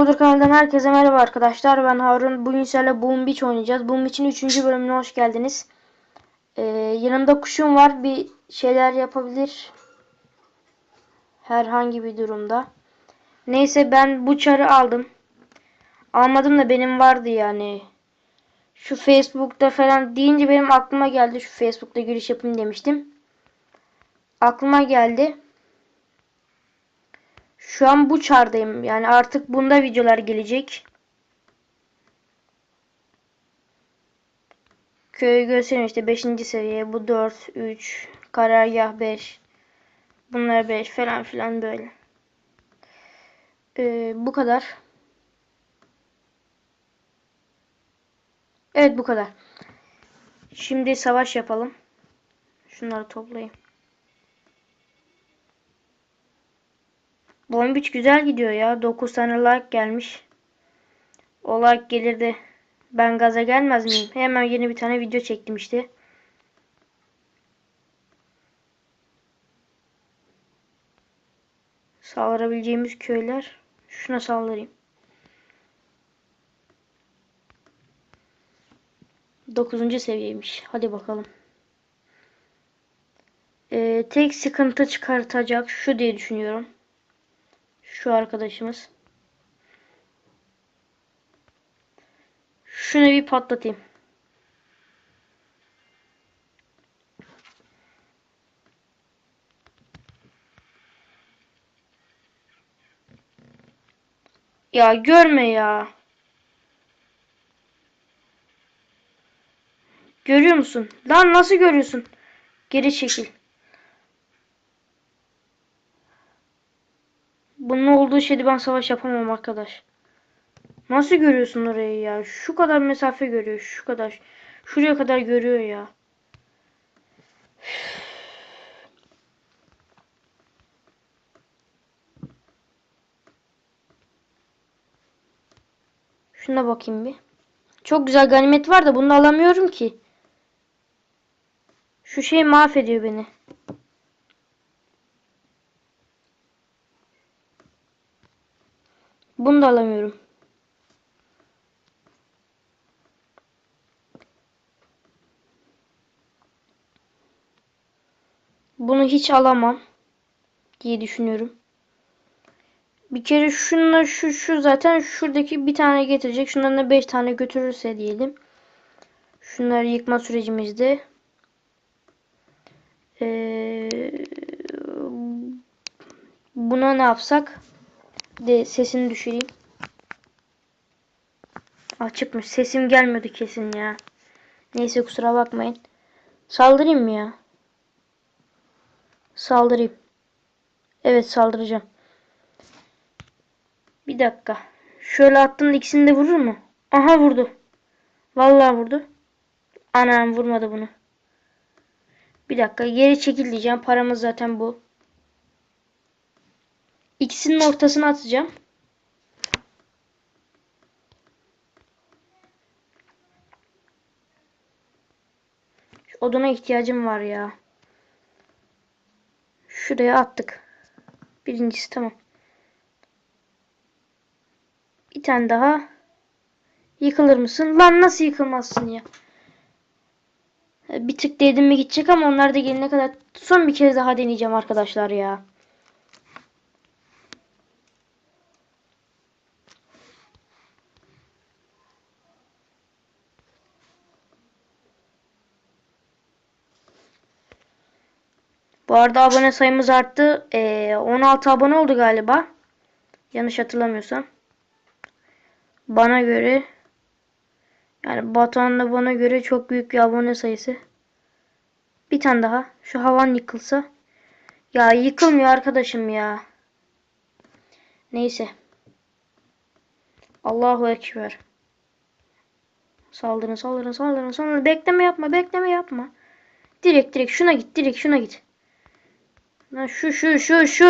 Modur kanalından herkese merhaba arkadaşlar. Ben Harun. Bugün sizlerle Boom Beach oynayacağız. Boom Beach'in 3. bölümüne hoş geldiniz. Ee, yanımda kuşum var. Bir şeyler yapabilir. Herhangi bir durumda. Neyse ben bu çarı aldım. Almadım da benim vardı yani. Şu Facebook'ta falan deyince benim aklıma geldi. Şu Facebook'ta giriş yapayım demiştim. Aklıma geldi. Şu an bu çardayım. Yani artık bunda videolar gelecek. Köyü göstereyim işte 5. seviye. Bu 4, 3, karargah 5. Bunlar 5 falan filan böyle. Ee, bu kadar. Evet bu kadar. Şimdi savaş yapalım. Şunları toplayayım. Bombiç güzel gidiyor ya. 9 tane like gelmiş. O like gelirdi. Ben gaza gelmez miyim? Hemen yeni bir tane video çektim işte. Saldırabileceğimiz köyler. Şuna saldırayım. 9. seviyeymiş. Hadi bakalım. Ee, tek sıkıntı çıkartacak şu diye düşünüyorum. Şu arkadaşımız. Şunu bir patlatayım. Ya görme ya. Görüyor musun? Lan nasıl görüyorsun? Geri çekil. Bunun olduğu şeyde ben savaş yapamam arkadaş. Nasıl görüyorsun orayı ya? Şu kadar mesafe görüyor. Şu kadar. Şuraya kadar görüyor ya. Şuna bakayım bir. Çok güzel ganimet var da bunu alamıyorum ki. Şu şey mahvediyor beni. Bunu da alamıyorum. Bunu hiç alamam diye düşünüyorum. Bir kere şunla şu şu zaten şuradaki bir tane getirecek. Şundan da 5 tane götürürse diyelim. Şunları yıkma sürecimizde. Ee, buna ne yapsak? De sesini düşüreyim. Açıkmış. Sesim gelmiyordu kesin ya. Neyse kusura bakmayın. Saldırayım mı ya? Saldırayım. Evet saldıracağım. Bir dakika. Şöyle attığımda ikisini de vurur mu? Aha vurdu. Vallahi vurdu. Anam vurmadı bunu. Bir dakika geri çekil diyeceğim. Paramız zaten bu. İkisinin ortasına atacağım. Şu oduna ihtiyacım var ya. Şuraya attık. Birincisi tamam. Bir tane daha. Yıkılır mısın? Lan nasıl yıkılmazsın ya? Bir tık değdim mi gidecek ama onlar da gelene kadar son bir kez daha deneyeceğim arkadaşlar ya. Bu arada abone sayımız arttı. Ee, 16 abone oldu galiba. Yanlış hatırlamıyorsam. Bana göre yani Batuhan'la bana göre çok büyük bir abone sayısı. Bir tane daha. Şu havan yıkılsa. Ya yıkılmıyor arkadaşım ya. Neyse. Allahu Ekber. Saldırın saldırın saldırın saldırın. Bekleme yapma bekleme yapma. Direkt direkt şuna git direkt şuna git. Lan şu şu şu şu.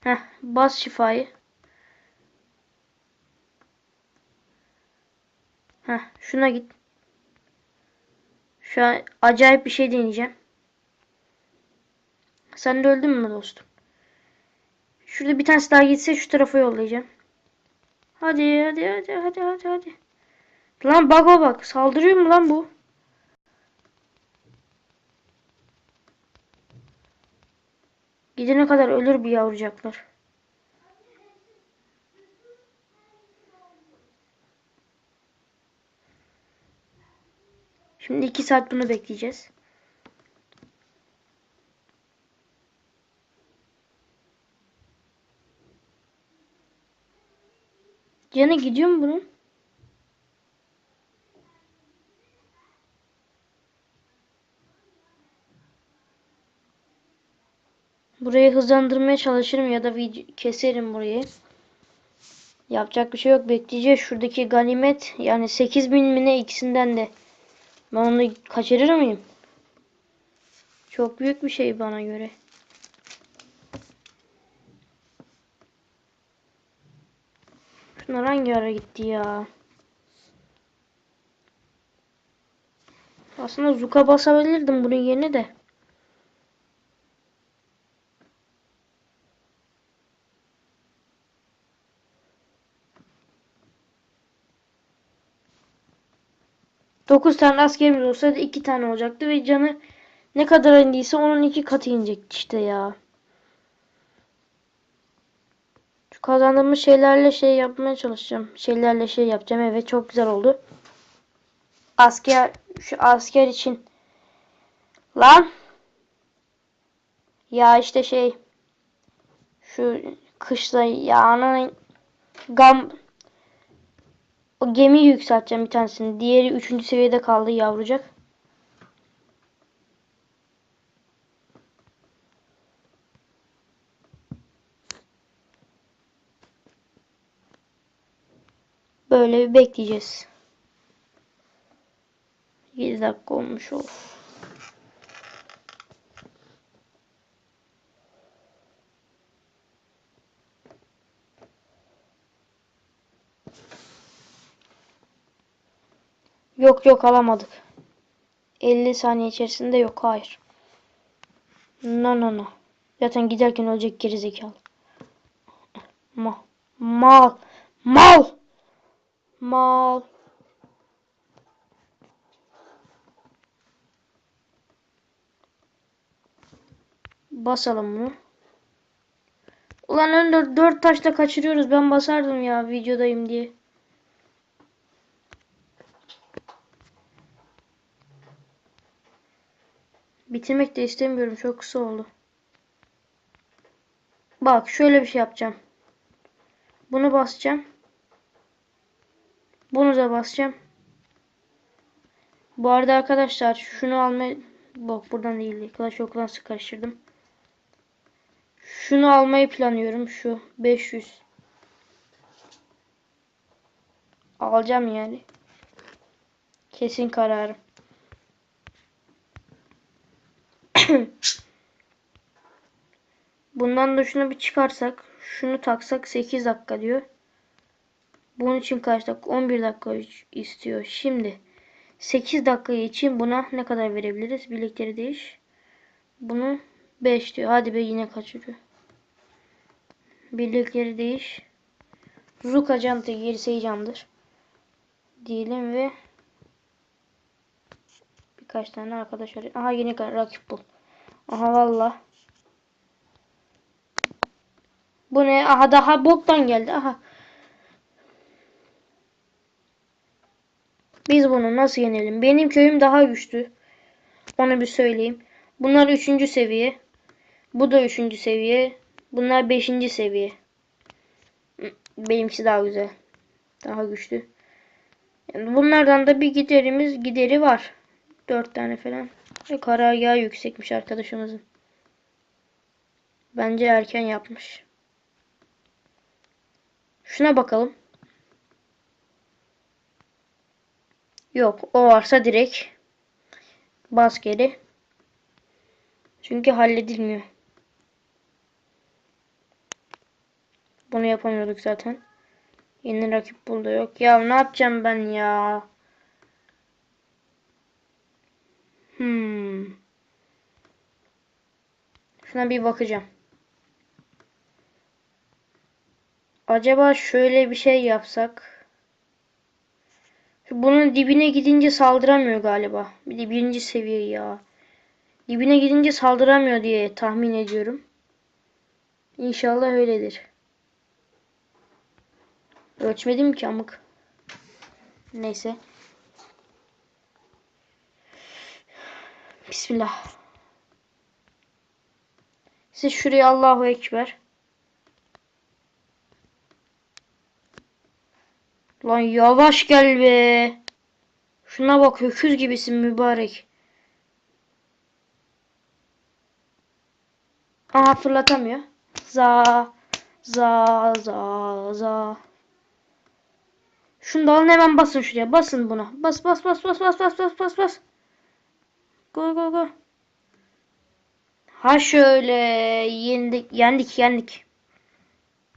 Heh, bas şifayı. Heh, şuna git. Şu an acayip bir şey deneyeceğim. Sen de öldün mü dostum? Şurada bir tanesi daha gitse şu tarafa yollayacağım. Hadi hadi hadi hadi hadi hadi. Lan bak bak saldırıyor mu lan bu? Gidene kadar ölür bir yavrucaklar. Şimdi iki saat bunu bekleyeceğiz. Canı gidiyor mu bunun? Burayı hızlandırmaya çalışırım ya da keserim burayı. Yapacak bir şey yok. Bekleyeceğiz. Şuradaki ganimet yani 8000 mi ne ikisinden de. Ben onu kaçırır mıyım? Çok büyük bir şey bana göre. Şunlar hangi ara gitti ya? Aslında Zuka basabilirdim bunun yerine de. Dokuz tane askerimiz olsaydı iki tane olacaktı ve canı ne kadar indiyse onun iki katı inecekti işte ya. Şu kazandığımız şeylerle şey yapmaya çalışacağım. Şeylerle şey yapacağım. Evet çok güzel oldu. Asker şu asker için lan ya işte şey şu kışla yağının gam o gemiyi yükselteceğim bir tanesini. Diğeri üçüncü seviyede kaldı yavrucak. Böyle bir bekleyeceğiz. 7 dakika olmuş olur. Yok yok alamadık. 50 saniye içerisinde yok hayır. No no no. Zaten giderken ölecek gerizekalı. Mal. Mal. Mal. Mal. Basalım bunu. Ulan önde dört taşla kaçırıyoruz. Ben basardım ya videodayım diye. Bitirmek de istemiyorum. Çok kısa oldu. Bak şöyle bir şey yapacağım. Bunu basacağım. Bunu da basacağım. Bu arada arkadaşlar şunu almayı bak buradan değil. Clash of Clans'ı karıştırdım. Şunu almayı planlıyorum. Şu 500. Alacağım yani. Kesin kararım. Bundan da şunu bir çıkarsak. Şunu taksak 8 dakika diyor. Bunun için kaç dakika? 11 dakika istiyor. Şimdi 8 dakika için buna ne kadar verebiliriz? Birlikleri değiş. Bunu 5 diyor. Hadi be yine kaçırıyor. Birlikleri değiş. Ruka cantı gerisi candır. Diyelim ve birkaç tane arkadaş arıyor. Aha yine rakip bul. Aha valla. Bu ne? Aha daha boktan geldi. Aha. Biz bunu nasıl yenelim? Benim köyüm daha güçlü. Onu bir söyleyeyim. Bunlar üçüncü seviye. Bu da üçüncü seviye. Bunlar beşinci seviye. Benimkisi daha güzel. Daha güçlü. Yani bunlardan da bir giderimiz gideri var. Dört tane falan. Ve karargahı yüksekmiş arkadaşımızın. Bence erken yapmış. Şuna bakalım. Yok. O varsa direkt bas geri. Çünkü halledilmiyor. Bunu yapamıyorduk zaten. Yeni rakip buldu yok. Ya ne yapacağım ben ya? Hmm. Şuna bir bakacağım. Acaba şöyle bir şey yapsak. Bunun dibine gidince saldıramıyor galiba. Bir de birinci seviye ya. Dibine gidince saldıramıyor diye tahmin ediyorum. İnşallah öyledir. Ölçmedim ki amık. Neyse. Bismillah. Siz şuraya Allahu Ekber. Lan yavaş gel be. Şuna bak öküz gibisin mübarek. Aha fırlatamıyor. Za za za za. Şunu da alın hemen basın şuraya. Basın buna. Bas bas bas bas bas bas bas bas bas. Go go go. Ha şöyle yendik yendik yendik.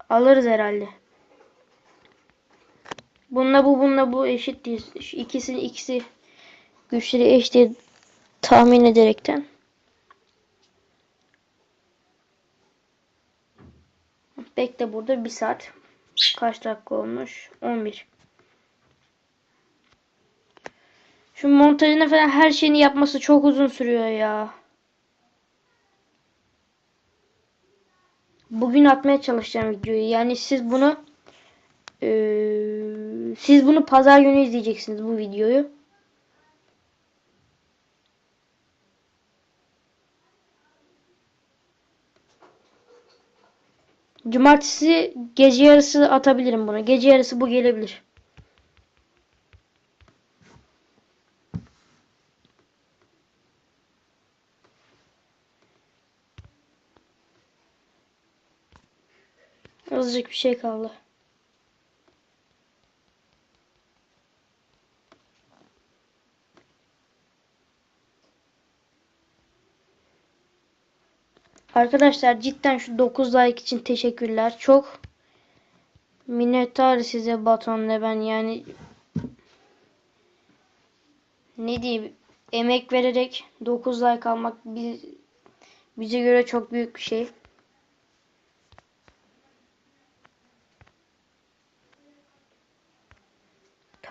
Alırız herhalde. Bununla bu bununla bu eşit değil. Şu ikisini ikisi güçleri eşit diye tahmin ederekten. Bekle burada bir saat. Kaç dakika olmuş? 11. Şu montajını falan her şeyini yapması çok uzun sürüyor ya. Bugün atmaya çalışacağım videoyu. Yani siz bunu eee, siz bunu pazar günü izleyeceksiniz bu videoyu. Cumartesi gece yarısı atabilirim bunu. Gece yarısı bu gelebilir. Azıcık bir şey kaldı. Arkadaşlar cidden şu 9 like için teşekkürler. Çok minnettar size Baton'la ben yani ne diyeyim emek vererek 9 like almak biz, bize göre çok büyük bir şey.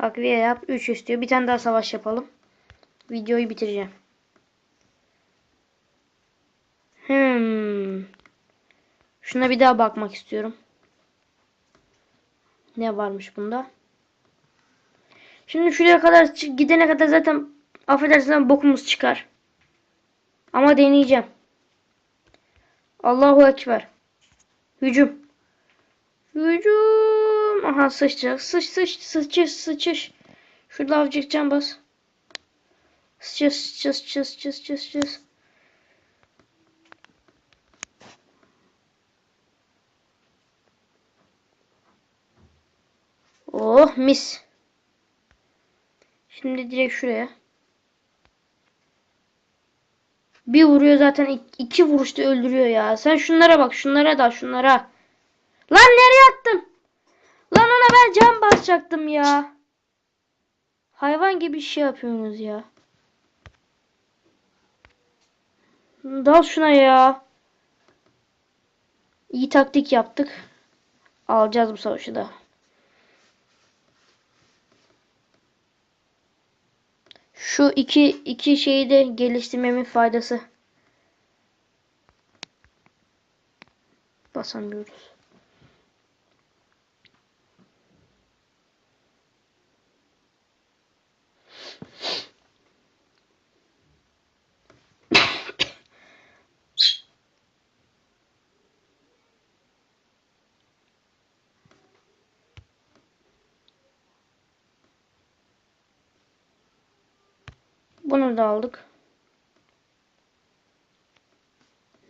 Takviye yap 3 istiyor. Bir tane daha savaş yapalım. Videoyu bitireceğim. Hmm. Şuna bir daha bakmak istiyorum. Ne varmış bunda? Şimdi şuraya kadar gidene kadar zaten affedersin bokumuz çıkar. Ama deneyeceğim. Allahu Ekber. Hücum. Hücum. Aha sıçacak. Sıç sıç sıçış sıçış. Şurada avcık can bas. Sıçış sıçış sıçış sıçış sıçış sıçış. Oh mis. Şimdi direkt şuraya. Bir vuruyor zaten ik- iki vuruşta öldürüyor ya. Sen şunlara bak şunlara da şunlara. Lan nereye attın? Lan ona ben can basacaktım ya. Hayvan gibi şey yapıyorsunuz ya. Dal şuna ya. İyi taktik yaptık. Alacağız bu savaşı da. Şu iki iki şeyi de geliştirmemin faydası. Basamıyoruz. Bunu da aldık.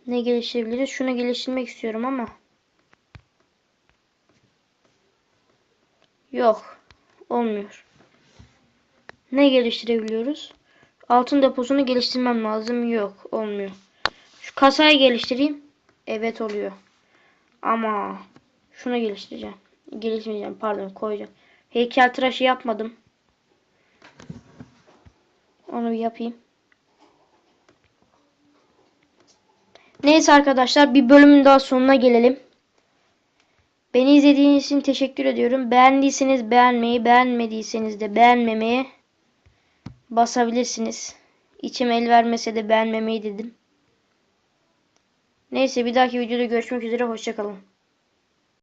Ne geliştirebiliriz? Şunu geliştirmek istiyorum ama. Yok. Olmuyor. Ne geliştirebiliyoruz? Altın deposunu geliştirmem lazım. Yok. Olmuyor. Şu kasayı geliştireyim. Evet oluyor. Ama şunu geliştireceğim. Geliştireceğim. Pardon koyacağım. Heykeltıraşı yapmadım. Onu bir yapayım. Neyse arkadaşlar bir bölümün daha sonuna gelelim. Beni izlediğiniz için teşekkür ediyorum. Beğendiyseniz beğenmeyi, beğenmediyseniz de beğenmemeyi basabilirsiniz. İçim el vermese de beğenmemeyi dedim. Neyse bir dahaki videoda görüşmek üzere. Hoşçakalın.